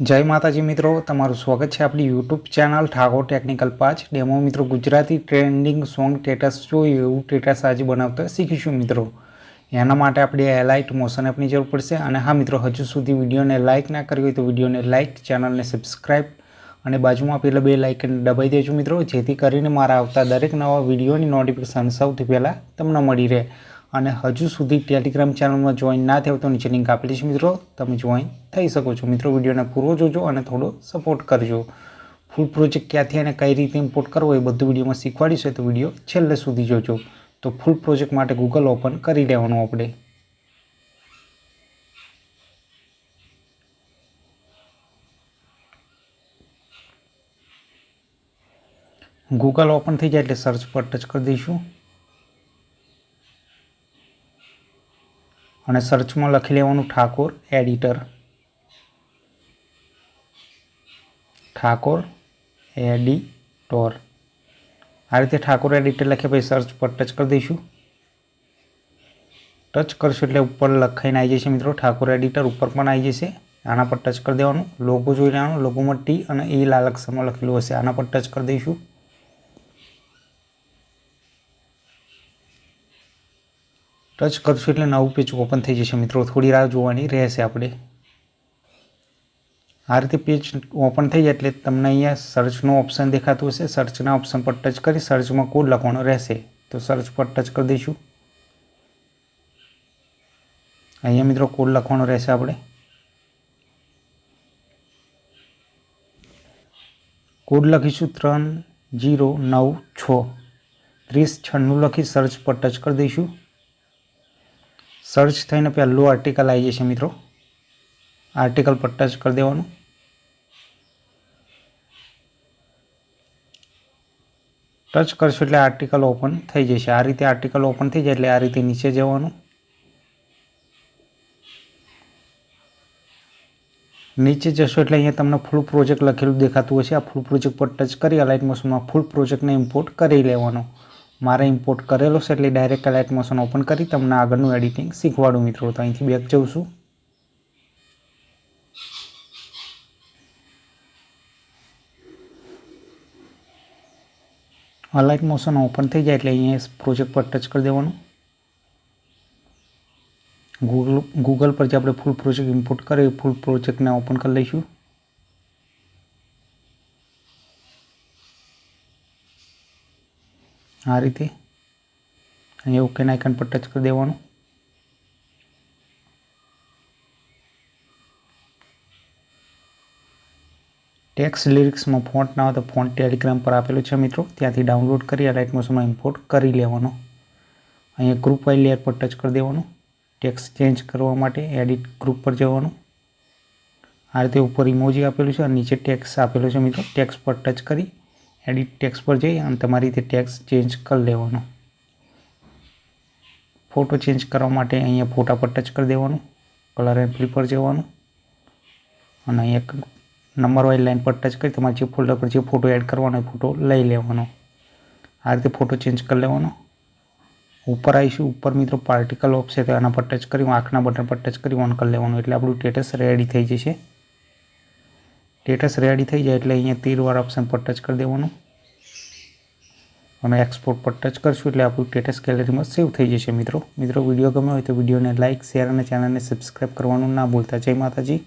જય માતાજી મિત્રો, તમારું સ્વાગત છે આપણી યુટ્યુબ ચેનલ ઠાકોર ટેકનિકલ પાંચ ડેમો મિત્રો, ગુજરાતી ટ્રેન્ડિંગ સોંગ સ્ટેટસ જોઈએ એવું ટેટસ આજે બનાવતા શીખીશું મિત્રો. એના માટે આપણે એલાઇટ મોશન એપની જરૂર પડશે અને હા મિત્રો, હજુ સુધી વિડીયોને લાઇક ના કરી હોય તો વિડીયોને લાઇક ચેનલને સબસ્ક્રાઇબ અને બાજુમાં પેલા બે લાઇકન દબાઈ દેજો મિત્રો, જેથી કરીને મારા આવતા દરેક નવા વિડીયોની નોટિફિકેશન સૌથી પહેલાં તમને મળી રહે. અને હજુ સુધી ટેલિગ્રામ ચેનલમાં જોઈન ના થયો તો નીચે લિંક આપેલી છે મિત્રો. તમે જોઈન થઈ શકો છો. મિત્રો, વિડીયોને પૂરો જોજો અને થોડો સપોર્ટ કરજો. ફૂલ પ્રોજેક્ટ ક્યાંથી અને કઈ રીતે ઇમ્પોર્ટ કરવો એ બધું વિડીયોમાં શીખવાડીશું. તો વીડિયો છેલ્લે સુધી જોજો. તો ફૂલ પ્રોજેક્ટ માટે ગૂગલ ઓપન કરી લેવાનું આપણે. ગૂગલ ઓપન થઈ જાય એટલે સર્ચ પર ટચ કરી દઈશું. અને સર્ચમાં લખી લેવાનું ઠાકોર એડિટર ઠાકોર એડિટોર આ રીતે ઠાકોર એડિટર લખ્યા પછી સર્ચ પર ટચ કરી દઈશું. ટચ કરશું એટલે ઉપર લખાઈને આવી જશે મિત્રો. ઠાકોર એડિટર ઉપર પણ આવી જશે. આના પર ટચ કરી દેવાનું. લોગો જોઈ લેવાનું. લોગોમાં ટી અને એ લાલ અક્ષરમાં લખેલું હશે. આના પર ટચ કરી દઈશું. ટચ કરશું એટલે નવું પેજ ઓપન થઈ જશે મિત્રો. થોડી રાહ જોવાની રહેશે આપણે. આ રીતે પેજ ઓપન થઈ જાય એટલે તમને અહીંયા સર્ચનો ઓપ્શન દેખાતું હશે. સર્ચના ઓપ્શન પર ટચ કરી સર્ચમાં કોડ લખવાનો રહેશે. તો સર્ચ પર ટચ કરી દઈશું. અહીંયા મિત્રો કોડ લખવાનો રહેશે આપણે. કોડ લખીશું ત્રણ, જીરો, નવ, છ. ત્રીસ, છન્નું લખી સર્ચ પર ટચ કરી દઈશું. સર્ચ થઈને પહેલું આર્ટિકલ આવી જશે મિત્રો. આર્ટિકલ પર ટચ કરી દેવાનું. ટચ કરશો એટલે આર્ટિકલ ઓપન થઈ જશે. આ રીતે આર્ટિકલ ઓપન થઈ જાય એટલે આ રીતે નીચે જવાનું. નીચે જશો એટલે અહીંયા તમને ફૂલ પ્રોજેક્ટ લખેલું દેખાતું હશે. આ ફૂલ પ્રોજેક્ટ પર ટચ કરી અલાઇટ મોશનમાં ફૂલ પ્રોજેક્ટને ઇમ્પોર્ટ કરી લેવાનો. મારે ઇમ્પોર્ટ કરેલો છે એટલે ડાયરેક્ટ લાઇટ મોશન ઓપન કરી તમને આગળનું એડિટિંગ શીખવાડું મિત્રો. તો અહીંથી બેક જઉં છું. અલાઇટ મોશન ઓપન થઈ જાય એટલે અહીંયા પ્રોજેક્ટ પર ટચ કરી દેવાનું. ગૂગલ ગૂગલ પર જે આપણે ફૂલ પ્રોજેક્ટ ઇમ્પોર્ટ કરી ફૂલ પ્રોજેક્ટને ઓપન કરી લઈશું. આ રીતે. અહીંયા ઓકે આઇકન પર ટચ કરી દેવાનું. ટેક્સ લિરિક્સમાં ફોન્ટ ના હોય તો ફોન્ટ ટેલિગ્રામ પર આપેલું છે મિત્રો. ત્યાંથી ડાઉનલોડ કરી આ મોશનમાં ઇમ્પોર્ટ કરી લેવાનો. અહીંયા ગ્રુપ વાઇલ લેયર પર ટચ કરી દેવાનું. ટેક્સ ચેન્જ કરવા માટે એડિટ ગ્રુપ પર જવાનું. આ રીતે ઉપર ઇમોજી આપેલું છે અને નીચે ટેક્સ આપેલો છે મિત્રો. ટેક્સ પર ટચ કરી એડિટ ટેક્સ પર જઈ અને તમારી રીતે ટેક્સ ચેન્જ કરી લેવાનો. ફોટો ચેન્જ કરવા માટે અહીંયા ફોટા પર ટચ કરી દેવાનું. કલર એમ્પ્લી પર જવાનું. અને અહીંયા નંબર વાઇઝ લાઇન પર ટચ કરી તમારે જે ફોલ્ડર પર જે ફોટો એડ કરવાનો એ ફોટો લઈ લેવાનો. આ રીતે ફોટો ચેન્જ કરી લેવાનો. ઉપર આવીશું. ઉપર મિત્રો પાર્ટિકલ ઓફ છે તો એના પર ટચ કરી, આંખના બટન પર ટચ કરી ઓન કરી લેવાનું. એટલે આપણું સ્ટેટસ રેડી થઈ જશે. સ્ટેટસ રેડી થઈ જાય એટલે અહીંયા તીરવાળા ઓપ્શન પર ટચ કરી દેવાનું. અને એક્સપોર્ટ પર ટચ કરશું એટલે આપણું સ્ટેટસ ગેલેરીમાં સેવ થઈ જશે મિત્રો. મિત્રો વીડિયો ગમ્યો હોય તો વિડીયોને લાઇક શેર અને ચેનલને સબસ્ક્રાઈબ કરવાનું ના ભૂલતા. જય માતાજી.